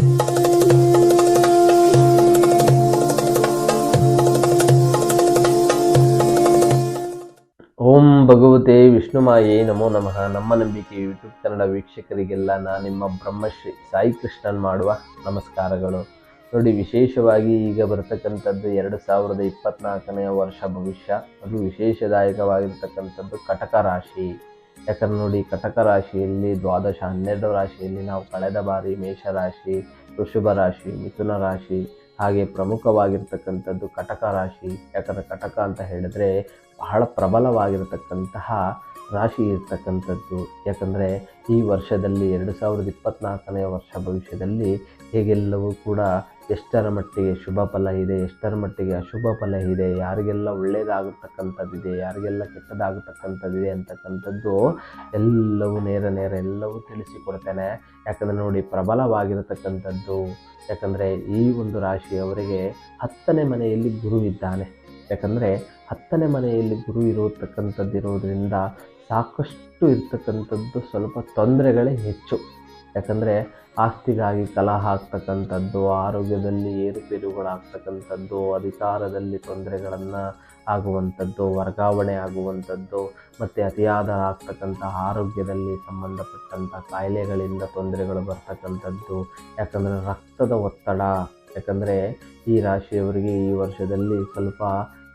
ಓಂ ಭಗವತೆ ವಿಷ್ಣುಮಾಯೇ ನಮೋ ನಮಃ. ನಮ್ಮ ನಂಬಿಕೆ ಯೂಟ್ಯೂಬ್ ಕನ್ನಡ ವೀಕ್ಷಕರಿಗೆಲ್ಲ ನಾನು ನಿಮ್ಮ ಬ್ರಹ್ಮಶ್ರೀ ಸಾಯಿ ಕೃಷ್ಣನ್ ಮಾಡುವ ನಮಸ್ಕಾರಗಳು. ನೋಡಿ, ವಿಶೇಷವಾಗಿ ಈಗ ಬರತಕ್ಕಂಥದ್ದು ಎರಡು ಸಾವಿರದ ಇಪ್ಪತ್ನಾಲ್ಕನೆಯ ವರ್ಷ ಭವಿಷ್ಯ. ಅದು ವಿಶೇಷದಾಯಕವಾಗಿರ್ತಕ್ಕಂಥದ್ದು ಕಟಕ ರಾಶಿ. ಯಾಕಂದ್ರೆ ನೋಡಿ, ಕಟಕ ರಾಶಿಯಲ್ಲಿ ದ್ವಾದಶ ಹನ್ನೆರಡು ರಾಶಿಯಲ್ಲಿ ನಾವು ಕಳೆದ ಬಾರಿ ಮೇಷರಾಶಿ ವೃಷಭ ರಾಶಿ, ಮಿಥುನ ರಾಶಿ, ಹಾಗೆ ಪ್ರಮುಖವಾಗಿರ್ತಕ್ಕಂಥದ್ದು ಕಟಕ ರಾಶಿ. ಯಾಕಂದರೆ ಕಟಕ ಅಂತ ಹೇಳಿದ್ರೆ ಬಹಳ ಪ್ರಬಲವಾಗಿರತಕ್ಕಂತಹ ರಾಶಿ ಇರ್ತಕ್ಕಂಥದ್ದು. ಯಾಕಂದರೆ ಈ ವರ್ಷದಲ್ಲಿ ಎರಡು ಸಾವಿರದ ಇಪ್ಪತ್ತ್ನಾಲ್ಕನೇ ವರ್ಷ ಭವಿಷ್ಯದಲ್ಲಿ ಹೇಗೆಲ್ಲವೂ ಕೂಡ ಎಷ್ಟರ ಮಟ್ಟಿಗೆ ಶುಭ ಫಲ ಇದೆ, ಎಷ್ಟರ ಮಟ್ಟಿಗೆ ಅಶುಭ ಫಲ ಇದೆ, ಯಾರಿಗೆಲ್ಲ ಒಳ್ಳೆಯದಾಗತಕ್ಕಂಥದ್ದಿದೆ ಯಾರಿಗೆಲ್ಲ ಕೆಟ್ಟದಾಗತಕ್ಕಂಥದ್ದಿದೆ ಅಂತಕ್ಕಂಥದ್ದು ಎಲ್ಲವೂ ನೇರ ನೇರ ಎಲ್ಲವೂ ತಿಳಿಸಿಕೊಡ್ತೇನೆ. ಯಾಕಂದರೆ ನೋಡಿ, ಪ್ರಬಲವಾಗಿರತಕ್ಕಂಥದ್ದು. ಯಾಕಂದರೆ ಈ ಒಂದು ರಾಶಿಯವರಿಗೆ ಹತ್ತನೇ ಮನೆಯಲ್ಲಿ ಗುರು ಇದ್ದಾನೆ. ಯಾಕಂದರೆ ಹತ್ತನೇ ಮನೆಯಲ್ಲಿ ಗುರು ಇರತಕ್ಕಂಥದ್ದು ಇರೋದರಿಂದ ಸಾಕಷ್ಟು ಇರ್ತಕ್ಕಂಥದ್ದು ಸ್ವಲ್ಪ ತೊಂದರೆಗಳೇ ಹೆಚ್ಚು. ಯಾಕಂದರೆ ಆಸ್ತಿಗಾಗಿ ಕಲಹ ಆಗ್ತಕ್ಕಂಥದ್ದು, ಆರೋಗ್ಯದಲ್ಲಿ ಏರುಪೇರುಗಳಾಗ್ತಕ್ಕಂಥದ್ದು, ಅಧಿಕಾರದಲ್ಲಿ ತೊಂದರೆಗಳನ್ನು ಆಗುವಂಥದ್ದು, ವರ್ಗಾವಣೆ ಆಗುವಂಥದ್ದು, ಮತ್ತು ಅತಿಯಾದ ಆಗ್ತಕ್ಕಂಥ ಆರೋಗ್ಯದಲ್ಲಿ ಸಂಬಂಧಪಟ್ಟಂಥ ಕಾಯಿಲೆಗಳಿಂದ ತೊಂದರೆಗಳು ಬರ್ತಕ್ಕಂಥದ್ದು. ಯಾಕಂದರೆ ರಕ್ತದ ಒತ್ತಡ, ಯಾಕಂದರೆ ಈ ರಾಶಿಯವರಿಗೆ ಈ ವರ್ಷದಲ್ಲಿ ಸ್ವಲ್ಪ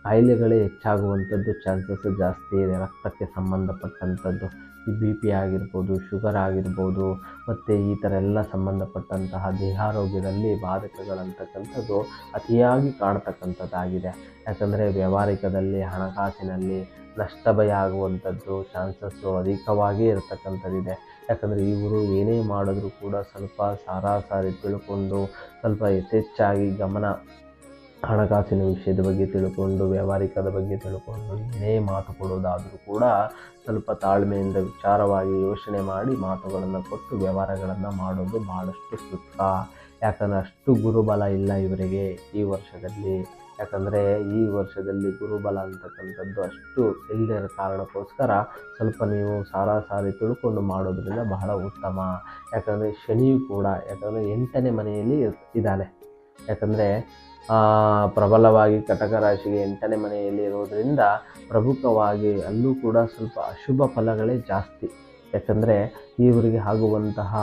ಕಾಯಿಲೆಗಳೇ ಹೆಚ್ಚಾಗುವಂಥದ್ದು ಚಾನ್ಸಸ್ ಜಾಸ್ತಿ ಇದೆ, ರಕ್ತಕ್ಕೆ ಸಂಬಂಧಪಟ್ಟಂಥದ್ದು, ಈ ಬಿ ಪಿ ಆಗಿರ್ಬೋದು ಶುಗರ್ ಆಗಿರ್ಬೋದು, ಮತ್ತು ಈ ಥರ ಎಲ್ಲ ಸಂಬಂಧಪಟ್ಟಂತಹ ದೇಹಾರೋಗ್ಯದಲ್ಲಿ ಬಾಧಕಗಳಂತಕ್ಕಂಥದ್ದು ಅತಿಯಾಗಿ ಕಾಡ್ತಕ್ಕಂಥದ್ದಾಗಿದೆ ಯಾಕಂದರೆ ವ್ಯಾವಹಾರಿಕದಲ್ಲಿ, ಹಣಕಾಸಿನಲ್ಲಿ ನಷ್ಟ ಭಯ ಆಗುವಂಥದ್ದು ಚಾನ್ಸಸ್ಸು ಅಧಿಕವಾಗಿ ಇರತಕ್ಕಂಥದ್ದಿದೆ. ಯಾಕಂದರೆ ಇವರು ಏನೇ ಮಾಡಿದ್ರೂ ಕೂಡ ಸ್ವಲ್ಪ ಸಾರಾಸಾರಿ ತಿಳ್ಕೊಂಡು ಸ್ವಲ್ಪ ಯಥೇಚ್ಛಾಗಿ ಗಮನ ಹಣಕಾಸಿನ ವಿಷಯದ ಬಗ್ಗೆ ತಿಳ್ಕೊಂಡು, ವ್ಯವಹಾರಿಕದ ಬಗ್ಗೆ ತಿಳ್ಕೊಂಡು, ಏನೇ ಮಾತು ಕೊಡೋದಾದರೂ ಕೂಡ ಸ್ವಲ್ಪ ತಾಳ್ಮೆಯಿಂದ ವಿಚಾರವಾಗಿ ಯೋಚನೆ ಮಾಡಿ ಮಾತುಗಳನ್ನು ಕೊಟ್ಟು ವ್ಯವಹಾರಗಳನ್ನು ಮಾಡೋದು ಭಾಳಷ್ಟು ಸೂಕ್ತ ಯಾಕಂದರೆ ಅಷ್ಟು ಗುರುಬಲ ಇಲ್ಲ ಇವರಿಗೆ ಈ ವರ್ಷದಲ್ಲಿ. ಯಾಕಂದರೆ ಈ ವರ್ಷದಲ್ಲಿ ಗುರುಬಲ ಅಂತಕ್ಕಂಥದ್ದು ಅಷ್ಟು ಇಲ್ಲದಿರೋ ಕಾರಣಕ್ಕೋಸ್ಕರ ಸ್ವಲ್ಪ ನೀವು ಸಾರಾಸಾರಿ ತಿಳ್ಕೊಂಡು ಮಾಡೋದ್ರಿಂದ ಬಹಳ ಉತ್ತಮ. ಯಾಕಂದರೆ ಶನಿಯು ಕೂಡ, ಯಾಕಂದರೆ ಎಂಟನೇ ಮನೆಯಲ್ಲಿ ಇದ್ದಾನೆ. ಯಾಕಂದರೆ ಪ್ರಬಲವಾಗಿ ಕಟಕ ರಾಶಿಗೆ ಎಂಟನೇ ಮನೆಯಲ್ಲಿ ಇರೋದರಿಂದ ಪ್ರಮುಖವಾಗಿ ಅಲ್ಲೂ ಕೂಡ ಸ್ವಲ್ಪ ಅಶುಭ ಫಲಗಳೇ ಜಾಸ್ತಿ. ಯಾಕಂದರೆ ಇವರಿಗೆ ಆಗುವಂತಹ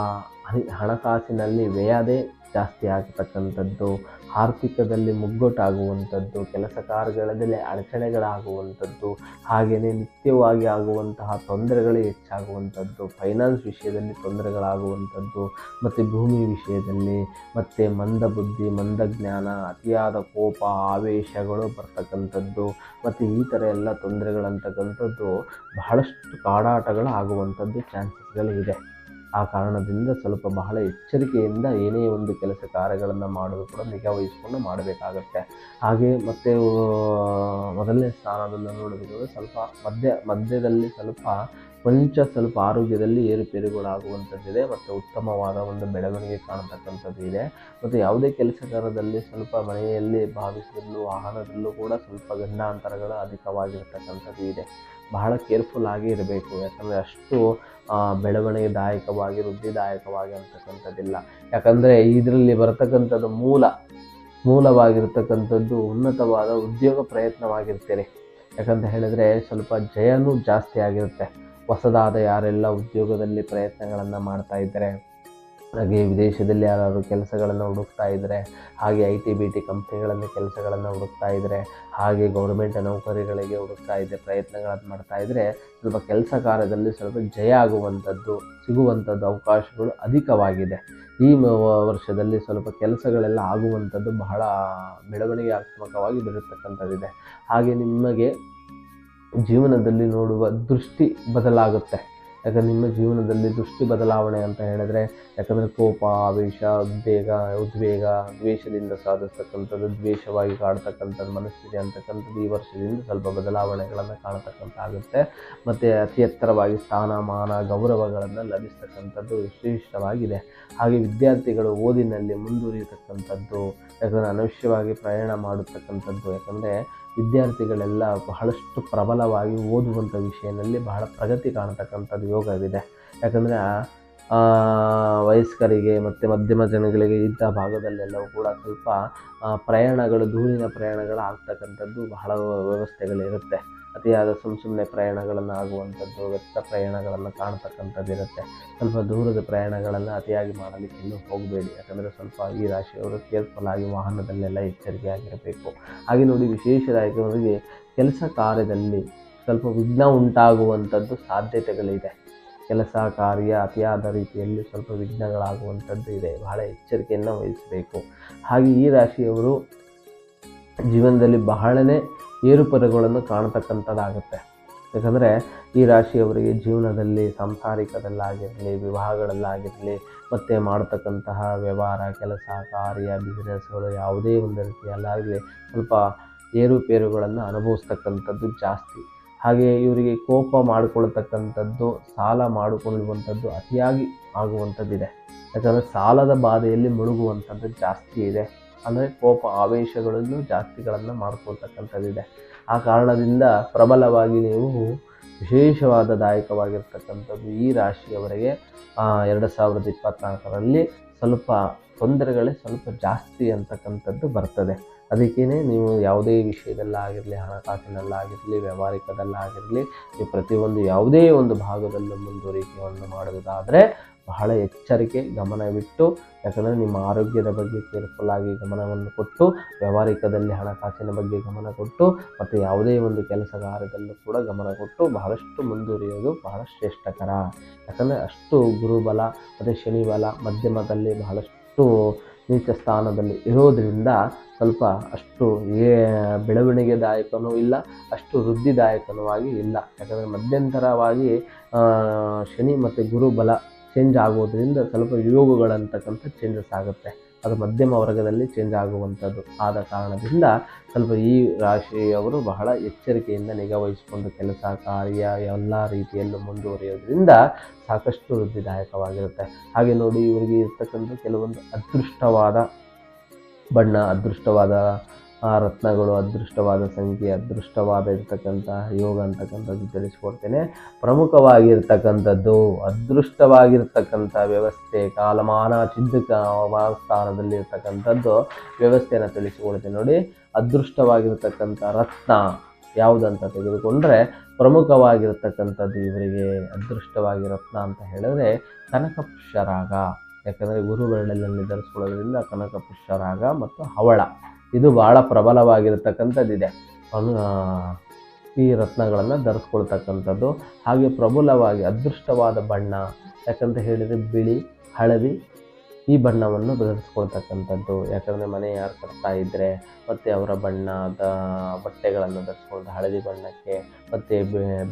ಹಣಕಾಸಿನಲ್ಲಿ ವ್ಯಯದೇ ಜಾಸ್ತಿ ಆಗ್ತಕ್ಕಂಥದ್ದು, ಆರ್ಥಿಕದಲ್ಲಿ ಮುಗ್ಗಟ್ಟಾಗುವಂಥದ್ದು ಕೆಲಸ ಕಾರ್ಯಗಳಲ್ಲಿ ಅಡಚಣೆಗಳಾಗುವಂಥದ್ದು, ಹಾಗೆಯೇ ನಿತ್ಯವಾಗಿ ಆಗುವಂತಹ ತೊಂದರೆಗಳು ಹೆಚ್ಚಾಗುವಂಥದ್ದು ಫೈನಾನ್ಸ್ ವಿಷಯದಲ್ಲಿ ತೊಂದರೆಗಳಾಗುವಂಥದ್ದು, ಮತ್ತು ಭೂಮಿ ವಿಷಯದಲ್ಲಿ, ಮತ್ತು ಮಂದ ಬುದ್ಧಿ, ಮಂದ ಜ್ಞಾನ, ಅತಿಯಾದ ಕೋಪ, ಆವೇಶಗಳು ಬರ್ತಕ್ಕಂಥದ್ದು, ಮತ್ತು ಈ ಥರ ಎಲ್ಲ ತೊಂದರೆಗಳಂತಕ್ಕಂಥದ್ದು ಬಹಳಷ್ಟು ಕಾಡಾಟಗಳು ಆಗುವಂಥದ್ದು ಚಾನ್ಸಸ್ಗಳಿದೆ ಆ ಕಾರಣದಿಂದ ಸ್ವಲ್ಪ ಬಹಳ ಎಚ್ಚರಿಕೆಯಿಂದ ಏನೇ ಒಂದು ಕೆಲಸ ಕಾರ್ಯಗಳನ್ನು ಮಾಡೋದು ಕೂಡ ನಿಗಾ ಮಾಡಬೇಕಾಗುತ್ತೆ. ಹಾಗೆ ಮತ್ತು ಮೊದಲನೇ ಸ್ಥಾನದಲ್ಲಿ ನೋಡೋದಾದ್ರೆ ಸ್ವಲ್ಪ ಮಧ್ಯ, ಮಧ್ಯದಲ್ಲಿ ಸ್ವಲ್ಪ ಕೊಂಚ ಸ್ವಲ್ಪ ಆರೋಗ್ಯದಲ್ಲಿ ಏರುಪೇರುಗಳಾಗುವಂಥದ್ದಿದೆ ಮತ್ತು ಉತ್ತಮವಾದ ಒಂದು ಬೆಳವಣಿಗೆ ಕಾಣತಕ್ಕಂಥದ್ದು ಇದೆ ಮತ್ತು ಯಾವುದೇ ಕೆಲಸಗಾರದಲ್ಲಿ ಸ್ವಲ್ಪ ಮನೆಯಲ್ಲಿ ಭಾವಿಸಿದಲ್ಲೂ ವಾಹನದಲ್ಲೂ ಕೂಡ ಸ್ವಲ್ಪ ಗಂಡಾಂತರಗಳು ಅಧಿಕವಾಗಿರ್ತಕ್ಕಂಥದ್ದು ಇದೆ ಬಹಳ ಕೇರ್ಫುಲ್ ಆಗಿ ಇರಬೇಕು. ಯಾಕಂದರೆ ಅಷ್ಟು ಬೆಳವಣಿಗೆದಾಯಕವಾಗಿ ವೃದ್ಧಿದಾಯಕವಾಗಿ ಅಂತಕ್ಕಂಥದ್ದಿಲ್ಲ ಯಾಕಂದರೆ ಇದರಲ್ಲಿ ಬರತಕ್ಕಂಥದ್ದು ಮೂಲ, ಮೂಲವಾಗಿರ್ತಕ್ಕಂಥದ್ದು ಉನ್ನತವಾದ ಉದ್ಯೋಗ ಪ್ರಯತ್ನವಾಗಿರ್ತೀರಿ ಯಾಕಂತ ಹೇಳಿದ್ರೆ ಸ್ವಲ್ಪ ಜಯನೂ ಜಾಸ್ತಿ ಆಗಿರುತ್ತೆ. ಹೊಸದಾದ ಯಾರೆಲ್ಲ ಉದ್ಯೋಗದಲ್ಲಿ ಪ್ರಯತ್ನಗಳನ್ನು ಮಾಡ್ತಾ ಇದ್ದಾರೆ. ಹಾಗೆ ವಿದೇಶದಲ್ಲಿ ಯಾರಾದ್ರು ಕೆಲಸಗಳನ್ನು ಹುಡುಕ್ತಾ ಇದ್ದರೆ ಹಾಗೆ ಐ ಟಿ ಬಿ ಟಿ ಕಂಪ್ನಿಗಳಲ್ಲಿ ಕೆಲಸಗಳನ್ನು ಹುಡುಕ್ತಾ ಇದ್ದರೆ ಹಾಗೆ ಗೌರ್ಮೆಂಟ್ ನೌಕರಿಗಳಿಗೆ ಹುಡುಕ್ತಾ ಇದ್ದರೆ ಪ್ರಯತ್ನಗಳನ್ನು ಮಾಡ್ತಾ ಇದ್ದರೆ ಸ್ವಲ್ಪ ಕೆಲಸ ಕಾರ್ಯದಲ್ಲಿ ಸ್ವಲ್ಪ ಜಯ ಆಗುವಂಥದ್ದು, ಸಿಗುವಂಥದ್ದು ಅವಕಾಶಗಳು ಅಧಿಕವಾಗಿದೆ. ಈ ವರ್ಷದಲ್ಲಿ ಸ್ವಲ್ಪ ಕೆಲಸಗಳೆಲ್ಲ ಆಗುವಂಥದ್ದು ಬಹಳ ಬೆಳವಣಿಗೆಯಾತ್ಮಕವಾಗಿ ಬರತಕ್ಕಂಥದ್ದಿದೆ ಹಾಗೆ ನಿಮಗೆ ಜೀವನದಲ್ಲಿ ನೋಡುವ ದೃಷ್ಟಿ ಬದಲಾಗುತ್ತೆ. ಯಾಕಂದರೆ ನಿಮ್ಮ ಜೀವನದಲ್ಲಿ ದೃಷ್ಟಿ ಬದಲಾವಣೆ ಅಂತ ಹೇಳಿದ್ರೆ, ಯಾಕಂದರೆ ಕೋಪ ಆವೇಶ ಉದ್ವೇಗ ಉದ್ವೇಗ, ದ್ವೇಷದಿಂದ ಸಾಧಿಸ್ತಕ್ಕಂಥದ್ದು, ದ್ವೇಷವಾಗಿ ಕಾಡ್ತಕ್ಕಂಥದ್ದು, ಮನಸ್ಥಿತಿ ಅಂತಕ್ಕಂಥದ್ದು ಈ ವರ್ಷದಿಂದ ಸ್ವಲ್ಪ ಬದಲಾವಣೆಗಳನ್ನು ಕಾಣತಕ್ಕಂಥ ಆಗುತ್ತೆ. ಮತ್ತು ಅತಿ ಎತ್ತರವಾಗಿ ಸ್ಥಾನಮಾನ ಗೌರವಗಳನ್ನು ಲಭಿಸ್ತಕ್ಕಂಥದ್ದು ವಿಶೇಷವಾಗಿದೆ ಹಾಗೆ ವಿದ್ಯಾರ್ಥಿಗಳು ಓದಿನಲ್ಲಿ ಮುಂದುವರಿಯತಕ್ಕಂಥದ್ದು, ಯಾಕಂದರೆ ಅನವಶ್ಯವಾಗಿ ಪ್ರಯಾಣ ಮಾಡತಕ್ಕಂಥದ್ದು ಯಾಕಂದರೆ ವಿದ್ಯಾರ್ಥಿಗಳೆಲ್ಲ ಬಹಳಷ್ಟು ಪ್ರಬಲವಾಗಿ ಓದುವಂಥ ವಿಷಯದಲ್ಲಿ ಬಹಳ ಪ್ರಗತಿ ಕಾಣತಕ್ಕಂಥದ್ದು ಯೋಗವಿದೆ. ಯಾಕಂದರೆ ವಯಸ್ಕರಿಗೆ ಮತ್ತು ಮಧ್ಯಮ ಜನಗಳಿಗೆ ಇಂಥ ಭಾಗದಲ್ಲೆಲ್ಲವೂ ಕೂಡ ಸ್ವಲ್ಪ ಪ್ರಯಾಣಗಳು, ದೂರಿನ ಪ್ರಯಾಣಗಳು ಆಗ್ತಕ್ಕಂಥದ್ದು ಬಹಳ ವ್ಯವಸ್ಥೆಗಳಿರುತ್ತೆ. ಅತಿಯಾದ ಸುಮ್ಮ ಸುಮ್ಮನೆ ಪ್ರಯಾಣಗಳನ್ನು ಆಗುವಂಥದ್ದು ವ್ಯರ್ಥ ಪ್ರಯಾಣಗಳನ್ನು ಕಾಣ್ತಕ್ಕಂಥದ್ದು ಇರುತ್ತೆ ಸ್ವಲ್ಪ ದೂರದ ಪ್ರಯಾಣಗಳನ್ನು ಅತಿಯಾಗಿ ಮಾಡಲಿಕ್ಕೆ ಇನ್ನೂ ಹೋಗಬೇಡಿ. ಯಾಕಂದರೆ ಸ್ವಲ್ಪ ಈ ರಾಶಿಯವರು ಕೇರ್ಫುಲ್ ಆಗಿ ವಾಹನದಲ್ಲೆಲ್ಲ ಎಚ್ಚರಿಕೆಯಾಗಿರಬೇಕು ಹಾಗೆ ನೋಡಿ ವಿಶೇಷರಾಗಿ ಕೆಲಸ ಕಾರ್ಯದಲ್ಲಿ ಸ್ವಲ್ಪ ವಿಘ್ನ ಉಂಟಾಗುವಂಥದ್ದು ಸಾಧ್ಯತೆಗಳಿದೆ. ಕೆಲಸ ಕಾರ್ಯ ಅತಿಯಾದ ರೀತಿಯಲ್ಲಿ ಸ್ವಲ್ಪ ವಿಘ್ನಗಳಾಗುವಂಥದ್ದು ಇದೆ. ಬಹಳ ಎಚ್ಚರಿಕೆಯನ್ನು ವಹಿಸಬೇಕು. ಹಾಗೆ ಈ ರಾಶಿಯವರು ಜೀವನದಲ್ಲಿ ಬಹಳನೇ ಏರುಪೇರುಗಳನ್ನು ಕಾಣತಕ್ಕಂಥದ್ದಾಗುತ್ತೆ. ಯಾಕಂದರೆ ಈ ರಾಶಿಯವರಿಗೆ ಜೀವನದಲ್ಲಿ, ಸಾಂಸಾರಿಕದಲ್ಲಾಗಿರಲಿ, ವಿವಾಹಗಳಲ್ಲಾಗಿರಲಿ, ಮತ್ತು ಮಾಡತಕ್ಕಂತಹ ವ್ಯವಹಾರ, ಕೆಲಸ, ಕಾರ್ಯ ಬಿಸ್ನೆಸ್ಗಳು ಯಾವುದೇ ಒಂದು ರೀತಿಯಲ್ಲಾಗಲಿ ಸ್ವಲ್ಪ ಏರುಪೇರುಗಳನ್ನು ಅನುಭವಿಸ್ತಕ್ಕಂಥದ್ದು ಜಾಸ್ತಿ. ಹಾಗೆ ಇವರಿಗೆ ಕೋಪ ಮಾಡಿಕೊಳ್ತಕ್ಕಂಥದ್ದು ಸಾಲ ಮಾಡಿಕೊಳ್ಳುವಂಥದ್ದು ಅತಿಯಾಗಿ ಆಗುವಂಥದ್ದಿದೆ. ಯಾಕಂದರೆ ಸಾಲದ ಬಾಧೆಯಲ್ಲಿ ಮುಳುಗುವಂಥದ್ದು ಜಾಸ್ತಿ ಇದೆ. ಅಂದರೆ ಕೋಪ, ಆವೇಶಗಳನ್ನು ಜಾಸ್ತಿಗಳನ್ನು ಮಾಡ್ಕೊಳ್ತಕ್ಕಂಥದ್ದಿದೆ. ಆ ಕಾರಣದಿಂದ ಪ್ರಬಲವಾಗಿ ನೀವು ವಿಶೇಷವಾದ ದಾಯಕವಾಗಿರ್ತಕ್ಕಂಥದ್ದು ಈ ರಾಶಿಯವರೆಗೆ ಎರಡು ಸಾವಿರದ ಇಪ್ಪತ್ತ್ನಾಲ್ಕರಲ್ಲಿ ಸ್ವಲ್ಪ ತೊಂದರೆಗಳೇ ಸ್ವಲ್ಪ ಜಾಸ್ತಿ ಅಂತಕ್ಕಂಥದ್ದು ಬರ್ತದೆ. ಅದಕ್ಕೇ ನೀವು ಯಾವುದೇ ವಿಷಯದಲ್ಲಾಗಿರಲಿ, ಹಣಕಾಸಿನಲ್ಲಾಗಿರಲಿ, ವ್ಯವಹಾರಿಕದಲ್ಲಾಗಿರಲಿ, ನೀವು ಪ್ರತಿಯೊಂದು ಯಾವುದೇ ಒಂದು ಭಾಗದಲ್ಲೂ ಮುಂದುವರಿಕೆಯನ್ನು ಮಾಡುವುದಾದರೆ ಬಹಳ ಎಚ್ಚರಿಕೆ ಗಮನವಿಟ್ಟು ಯಾಕಂದರೆ ನಿಮ್ಮ ಆರೋಗ್ಯದ ಬಗ್ಗೆ ಕೇರ್ಫುಲ್ ಆಗಿ ಗಮನವನ್ನು ಕೊಟ್ಟು, ವ್ಯವಹಾರಿಕದಲ್ಲಿ ಹಣಕಾಸಿನ ಬಗ್ಗೆ ಗಮನ ಕೊಟ್ಟು, ಮತ್ತು ಯಾವುದೇ ಒಂದು ಕೆಲಸಗಾರದಲ್ಲೂ ಕೂಡ ಗಮನ ಕೊಟ್ಟು ಬಹಳಷ್ಟು ಮುಂದುವರಿಯೋದು ಬಹಳ ಶ್ರೇಷ್ಠಕರ. ಯಾಕಂದರೆ ಅಷ್ಟು ಗುರುಬಲ, ಮತ್ತು ಶನಿಬಲ ಮಧ್ಯಮದಲ್ಲಿ ಬಹಳಷ್ಟು ನೀಚ ಸ್ಥಾನದಲ್ಲಿ ಇರೋದರಿಂದ ಸ್ವಲ್ಪ ಅಷ್ಟು ಏ ಬೆಳವಣಿಗೆದಾಯಕನೂ ಇಲ್ಲ, ಅಷ್ಟು ವೃದ್ಧಿದಾಯಕನೂ ಆಗಿ ಇಲ್ಲ. ಯಾಕಂದರೆ ಮಧ್ಯಂತರವಾಗಿ ಶನಿ ಮತ್ತು ಗುರು ಬಲ ಚೇಂಜ್ ಆಗೋದರಿಂದ ಸ್ವಲ್ಪ ಯೋಗಗಳಂತಕ್ಕಂಥ ಚೇಂಜಸ್ ಆಗುತ್ತೆ. ಅದು ಮಧ್ಯಮ ವರ್ಗದಲ್ಲಿ ಚೇಂಜ್ ಆಗುವಂಥದ್ದು ಆದ ಕಾರಣದಿಂದ ಸ್ವಲ್ಪ ಈ ರಾಶಿಯವರು ಬಹಳ ಎಚ್ಚರಿಕೆಯಿಂದ ನಿಗಾವಹಿಸಿಕೊಂಡು ಕೆಲಸ, ಕಾರ್ಯ ಎಲ್ಲ ರೀತಿಯಲ್ಲೂ ಮುಂದುವರಿಯೋದ್ರಿಂದ ಸಾಕಷ್ಟು ವೃದ್ಧಿದಾಯಕವಾಗಿರುತ್ತೆ. ಹಾಗೆ ನೋಡಿ, ಇವರಿಗೆ ಇರ್ತಕ್ಕಂಥ ಕೆಲವೊಂದು ಅದೃಷ್ಟವಾದ ಬಣ್ಣ ಅದೃಷ್ಟವಾದ ರತ್ನಗಳು ಅದೃಷ್ಟವಾದ, ಸಂಖ್ಯೆ ಅದೃಷ್ಟವಾದ ಇರ್ತಕ್ಕಂಥ, ಯೋಗ ಅಂತಕ್ಕಂಥದ್ದು ತಿಳಿಸ್ಕೊಡ್ತೇನೆ. ಪ್ರಮುಖವಾಗಿರ್ತಕ್ಕಂಥದ್ದು ಅದೃಷ್ಟವಾಗಿರ್ತಕ್ಕಂಥ ವ್ಯವಸ್ಥೆ, ಕಾಲಮಾನ ಚಿದ್ದಕ ಸ್ಥಾನದಲ್ಲಿರ್ತಕ್ಕಂಥದ್ದು ವ್ಯವಸ್ಥೆಯನ್ನು ತಿಳಿಸಿಕೊಡ್ತೇನೆ ನೋಡಿ. ಅದೃಷ್ಟವಾಗಿರ್ತಕ್ಕಂಥ ರತ್ನ ಯಾವುದಂತ ತೆಗೆದುಕೊಂಡ್ರೆ ಪ್ರಮುಖವಾಗಿರ್ತಕ್ಕಂಥದ್ದು ಇವರಿಗೆ ಅದೃಷ್ಟವಾಗಿ ರತ್ನ ಅಂತ ಹೇಳಿದ್ರೆ ಕನಕ ಪುಷ್ಯರಾಗ ಯಾಕಂದರೆ ಗುರು ಬೆರಳಲ್ಲಿ ಧರಿಸ್ಕೊಳ್ಳೋದ್ರಿಂದ ಕನಕ ಪುಷ್ಯರಾಗ ಮತ್ತು ಹವಳ. ಇದು ಭಾಳ ಪ್ರಬಲವಾಗಿರ್ತಕ್ಕಂಥದ್ದಿದೆ. ಅನು ಈ ರತ್ನಗಳನ್ನು ಧರಿಸ್ಕೊಳ್ತಕ್ಕಂಥದ್ದು. ಹಾಗೆ ಪ್ರಬಲವಾಗಿ, ಅದೃಷ್ಟವಾದ ಬಣ್ಣ, ಯಾಕಂತ ಹೇಳಿದರೆ ಬಿಳಿ, ಹಳದಿ ಈ ಬಣ್ಣವನ್ನು ಧರಿಸ್ಕೊಳ್ತಕ್ಕಂಥದ್ದು. ಯಾಕಂದರೆ ಮನೆ ಯಾರು ಕಟ್ತಾ ಇದ್ದರೆ ಮತ್ತು ಅವರ ಬಣ್ಣದ ಬಟ್ಟೆಗಳನ್ನು ಧರಿಸ್ಕೊಂಡು ಹಳದಿ ಬಣ್ಣಕ್ಕೆ ಮತ್ತು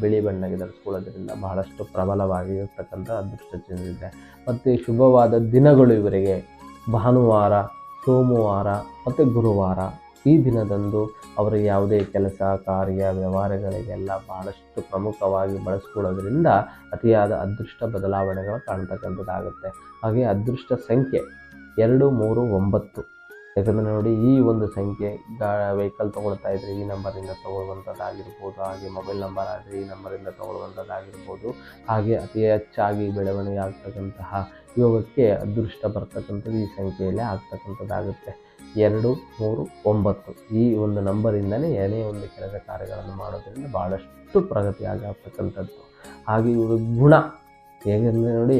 ಬಿಳಿ ಬಣ್ಣಕ್ಕೆ ಧರಿಸ್ಕೊಳ್ಳೋದ್ರಿಂದ ಬಹಳಷ್ಟು ಪ್ರಬಲವಾಗಿರ್ತಕ್ಕಂಥ ಅದೃಷ್ಟ ಚೆಂದಿದೆ ಮತ್ತು ಶುಭವಾದ ದಿನಗಳು ಇವರಿಗೆ. ಭಾನುವಾರ, ಸೋಮವಾರ ಮತ್ತು ಗುರುವಾರ. ಈ ದಿನದಂದು ಅವರ ಯಾವುದೇ ಕೆಲಸ, ಕಾರ್ಯ, ವ್ಯವಹಾರಗಳಿಗೆಲ್ಲ ಬಹಳಷ್ಟು ಪ್ರಮುಖವಾಗಿ ಬಳಸ್ಕೊಳ್ಳೋದ್ರಿಂದ ಅತಿಯಾದ ಅದೃಷ್ಟ ಬದಲಾವಣೆಗಳು ಕಾಣ್ತಕ್ಕಂಥದ್ದಾಗುತ್ತೆ. ಹಾಗೆ ಅದೃಷ್ಟ ಸಂಖ್ಯೆ ಎರಡು, ಮೂರು, ಒಂಬತ್ತು. ಯಾಕಂದರೆ ನೋಡಿ, ಈ ಒಂದು ಸಂಖ್ಯೆ ಗಾ ವೆಹಿಕಲ್ ತೊಗೊಳ್ತಾ ಇದ್ದರೆ ಈ ನಂಬರಿಂದ ತೊಗೊಳ್ಳುವಂಥದ್ದಾಗಿರ್ಬೋದು, ಹಾಗೆ ಮೊಬೈಲ್ ನಂಬರ್ ಆದರೆ ಈ ನಂಬರಿಂದ ತೊಗೊಳ್ಳುವಂಥದ್ದಾಗಿರ್ಬೋದು, ಹಾಗೆ ಅತಿ ಹೆಚ್ಚಾಗಿ ಬೆಳವಣಿಗೆ ಆಗ್ತಕ್ಕಂತಹ ಯೋಗಕ್ಕೆ ಅದೃಷ್ಟ ಬರ್ತಕ್ಕಂಥದ್ದು ಈ ಸಂಖ್ಯೆಯಲ್ಲೇ ಆಗ್ತಕ್ಕಂಥದ್ದಾಗುತ್ತೆ. ಎರಡು, ಮೂರು, ಒಂಬತ್ತು. ಈ ಒಂದು ನಂಬರಿಂದನೇ ಏನೇ ಒಂದು ಕೆಲಸ ಕಾರ್ಯಗಳನ್ನು ಮಾಡೋದರಿಂದ ಭಾಳಷ್ಟು ಪ್ರಗತಿಯಾಗಿ ಆಗ್ತಕ್ಕಂಥದ್ದು. ಹಾಗೆ ಇವರು ಗುಣ ಹೇಗೆಂದರೆ ನೋಡಿ,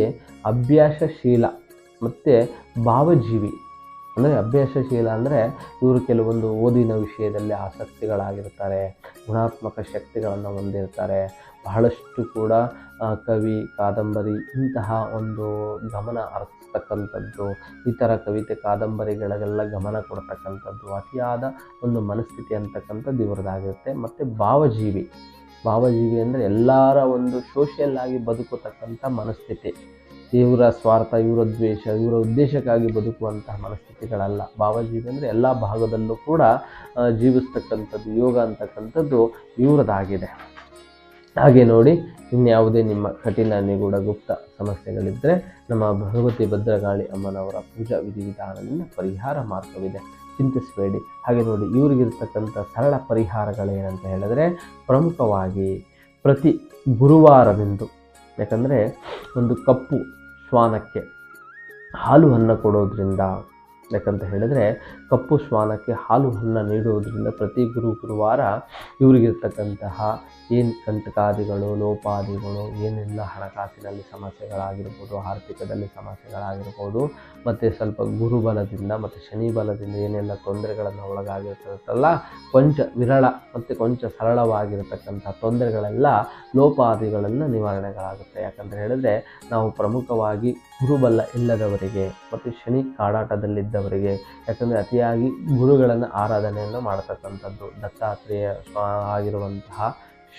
ಅಭ್ಯಾಸಶೀಲ ಮತ್ತು ಭಾವಜೀವಿ. ಅಂದರೆ ಅಭ್ಯಾಸಶೀಲ ಅಂದರೆ ಇವರು ಕೆಲವೊಂದು ಓದಿನ ವಿಷಯದಲ್ಲಿ ಆಸಕ್ತಿಗಳಾಗಿರ್ತಾರೆ, ಗುಣಾತ್ಮಕ ಶಕ್ತಿಗಳನ್ನು ಹೊಂದಿರ್ತಾರೆ. ಬಹಳಷ್ಟು ಕೂಡ ಕವಿ, ಕಾದಂಬರಿ ಇಂತಹ ಒಂದು ಗಮನ ಹರಿಸ್ತಕ್ಕಂಥದ್ದು ಈ ಥರ ಕವಿತೆ ಕಾದಂಬರಿಗಳಿಗೆಲ್ಲ ಗಮನ ಕೊಡ್ತಕ್ಕಂಥದ್ದು, ಅತಿಯಾದ ಒಂದು ಮನಸ್ಥಿತಿ ಅಂತಕ್ಕಂಥದ್ದು ಇವ್ರದ್ದಾಗಿರುತ್ತೆ. ಮತ್ತು ಭಾವಜೀವಿ ಭಾವಜೀವಿ ಅಂದರೆ ಎಲ್ಲರ ಒಂದು ಸೋಷಿಯಲ್ ಆಗಿ ಬದುಕತಕ್ಕಂಥ ಮನಸ್ಥಿತಿ. ಇವರ ಸ್ವಾರ್ಥ, ಇವರ ದ್ವೇಷ, ಇವರ ಉದ್ದೇಶಕ್ಕಾಗಿ ಬದುಕುವಂತಹ ಮನಸ್ಥಿತಿಗಳಲ್ಲ. ಭಾವಜೀವಿ ಅಂದರೆ ಎಲ್ಲ ಭಾಗದಲ್ಲೂ ಕೂಡ ಜೀವಿಸ್ತಕ್ಕಂಥದ್ದು, ಯೋಗ ಅಂತಕ್ಕಂಥದ್ದು ಇವ್ರದ್ದಾಗಿದೆ. ಹಾಗೆ ನೋಡಿ, ಇನ್ಯಾವುದೇ ನಿಮ್ಮ ಕಠಿಣ ನಿಗೂಢ ಗುಪ್ತ ಸಮಸ್ಯೆಗಳಿದ್ದರೆ ನಮ್ಮ ಭಗವತಿ ಭದ್ರಕಾಳಿ ಅಮ್ಮನವರ ಪೂಜಾ ವಿಧಿವಿಧಾನದಿಂದ ಪರಿಹಾರ ಮಾರ್ಗವಿದೆ. ಚಿಂತಿಸಬೇಡಿ. ಹಾಗೆ ನೋಡಿ, ಇವರಿಗಿರ್ತಕ್ಕಂಥ ಸರಳ ಪರಿಹಾರಗಳೇನಂತ ಹೇಳಿದ್ರೆ, ಪ್ರಮುಖವಾಗಿ ಪ್ರತಿ ಗುರುವಾರದಂದು, ಯಾಕಂದರೆ ಒಂದು ಕಪ್ಪು ಶ್ವಾನಕ್ಕೆ ಹಾಲು ಅನ್ನ ಕೊಡೋದ್ರಿಂದ, ಯಾಕಂತ ಹೇಳಿದರೆ ಕಪ್ಪು ಶ್ವಾನಕ್ಕೆ ಹಾಲು ಅನ್ನ ನೀಡುವುದರಿಂದ ಪ್ರತಿ ಗುರು ಗುರುವಾರ ಇವರಿಗಿರ್ತಕ್ಕಂತಹ ಏನು ಕಂಟಕಾದಿಗಳು ಲೋಪಾದಿಗಳು, ಏನೆಲ್ಲ ಹಣಕಾಸಿನಲ್ಲಿ ಸಮಸ್ಯೆಗಳಾಗಿರ್ಬೋದು, ಆರ್ಥಿಕದಲ್ಲಿ ಸಮಸ್ಯೆಗಳಾಗಿರ್ಬೋದು, ಮತ್ತು ಸ್ವಲ್ಪ ಗುರುಬಲದಿಂದ ಮತ್ತು ಶನಿ ಬಲದಿಂದ ಏನೆಲ್ಲ ತೊಂದರೆಗಳನ್ನು ಒಳಗಾಗಿರ್ತದಲ್ಲ, ಕೊಂಚ ವಿರಳ ಮತ್ತು ಕೊಂಚ ಸರಳವಾಗಿರತಕ್ಕಂಥ ತೊಂದರೆಗಳೆಲ್ಲ ಲೋಪಾದಿಗಳನ್ನು ನಿವಾರಣೆಗಳಾಗುತ್ತೆ. ಯಾಕಂದರೆ ಹೇಳಿದ್ರೆ ನಾವು ಪ್ರಮುಖವಾಗಿ ಗುರುಬಲ ಇಲ್ಲದವರಿಗೆ ಮತ್ತು ಶನಿ ಕಾಡಾಟದಲ್ಲಿದ್ದವರಿಗೆ, ಯಾಕಂದರೆ ಅತಿಯಾಗಿ ಗುರುಗಳನ್ನು ಆರಾಧನೆಯನ್ನು ಮಾಡತಕ್ಕಂಥದ್ದು, ದತ್ತಾತ್ರೇಯ ಆಗಿರುವಂತಹ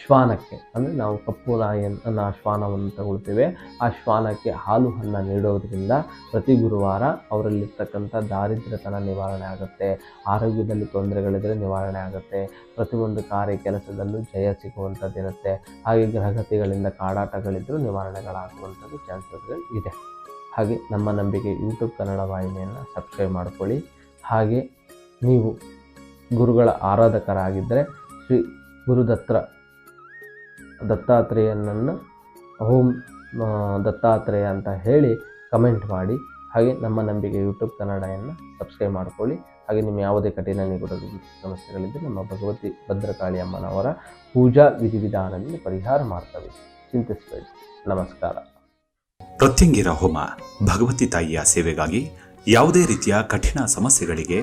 ಶ್ವಾನಕ್ಕೆ, ಅಂದರೆ ನಾವು ಕಪ್ಪು ನಾಯಿಯನ್ನು ಶ್ವಾನವನ್ನು ತಗೊಳ್ತೇವೆ. ಆ ಶ್ವಾನಕ್ಕೆ ಹಾಲು ಹನ್ನ ನೀಡೋದ್ರಿಂದ ಪ್ರತಿ ಗುರುವಾರ ಅವರಲ್ಲಿರ್ತಕ್ಕಂಥ ದಾರಿದ್ರ್ಯತನ ನಿವಾರಣೆ ಆಗುತ್ತೆ. ಆರೋಗ್ಯದಲ್ಲಿ ತೊಂದರೆಗಳಿದ್ರೆ ನಿವಾರಣೆ ಆಗುತ್ತೆ. ಪ್ರತಿಯೊಂದು ಕಾರ್ಯ ಕೆಲಸದಲ್ಲೂ ಜಯ ಸಿಗುವಂಥದ್ದಿರುತ್ತೆ ಹಾಗೆ ಗ್ರಹಗತಿಗಳಿಂದ ಕಾಡಾಟಗಳಿದ್ದರೂ ನಿವಾರಣೆಗಳಾಗುವಂಥದ್ದು ಚಾನ್ಸಸ್ಗಳು ಇದೆ. ಹಾಗೆ ನಮ್ಮ ನಂಬಿಕೆ ಯೂಟ್ಯೂಬ್ ಕನ್ನಡ ವಾಹಿನಿಯನ್ನು ಸಬ್ಸ್ಕ್ರೈಬ್ ಮಾಡಿಕೊಳ್ಳಿ. ಹಾಗೆ ನೀವು ಗುರುಗಳ ಆರಾಧಕರಾಗಿದ್ದರೆ ಶ್ರೀ ಗುರುದತ್ರ ದತ್ತಾತ್ರೇಯನನ್ನು ಆ, ದತ್ತಾತ್ರೇಯ ಅಂತ ಹೇಳಿ ಕಮೆಂಟ್ ಮಾಡಿ. ಹಾಗೆ ನಮ್ಮ ನಂಬಿಕೆ ಯೂಟ್ಯೂಬ್ ಕನ್ನಡವನ್ನು ಸಬ್ಸ್ಕ್ರೈಬ್ ಮಾಡ್ಕೊಳ್ಳಿ. ಹಾಗೆ ನಿಮ್ಮ ಯಾವುದೇ ಕಠಿಣ ನಿಗೂಢ ಸಮಸ್ಯೆಗಳಿದ್ದರೆ ನಮ್ಮ ಭಗವತಿ ಭದ್ರಕಾಳಿ ಅಮ್ಮನವರ ಪೂಜಾ ವಿಧಿವಿಧಾನದಲ್ಲಿ ಪರಿಹಾರ ಮಾಡ್ತವೆ. ಚಿಂತಿಸಬೇಡಿ. ನಮಸ್ಕಾರ. ಪ್ರತ್ಯಂಗಿರ ಹೋಮ ಭಗವತಿ ತಾಯಿಯ ಸೇವೆಗಾಗಿ ಯಾವುದೇ ರೀತಿಯ ಕಠಿಣ ಸಮಸ್ಯೆಗಳಿಗೆ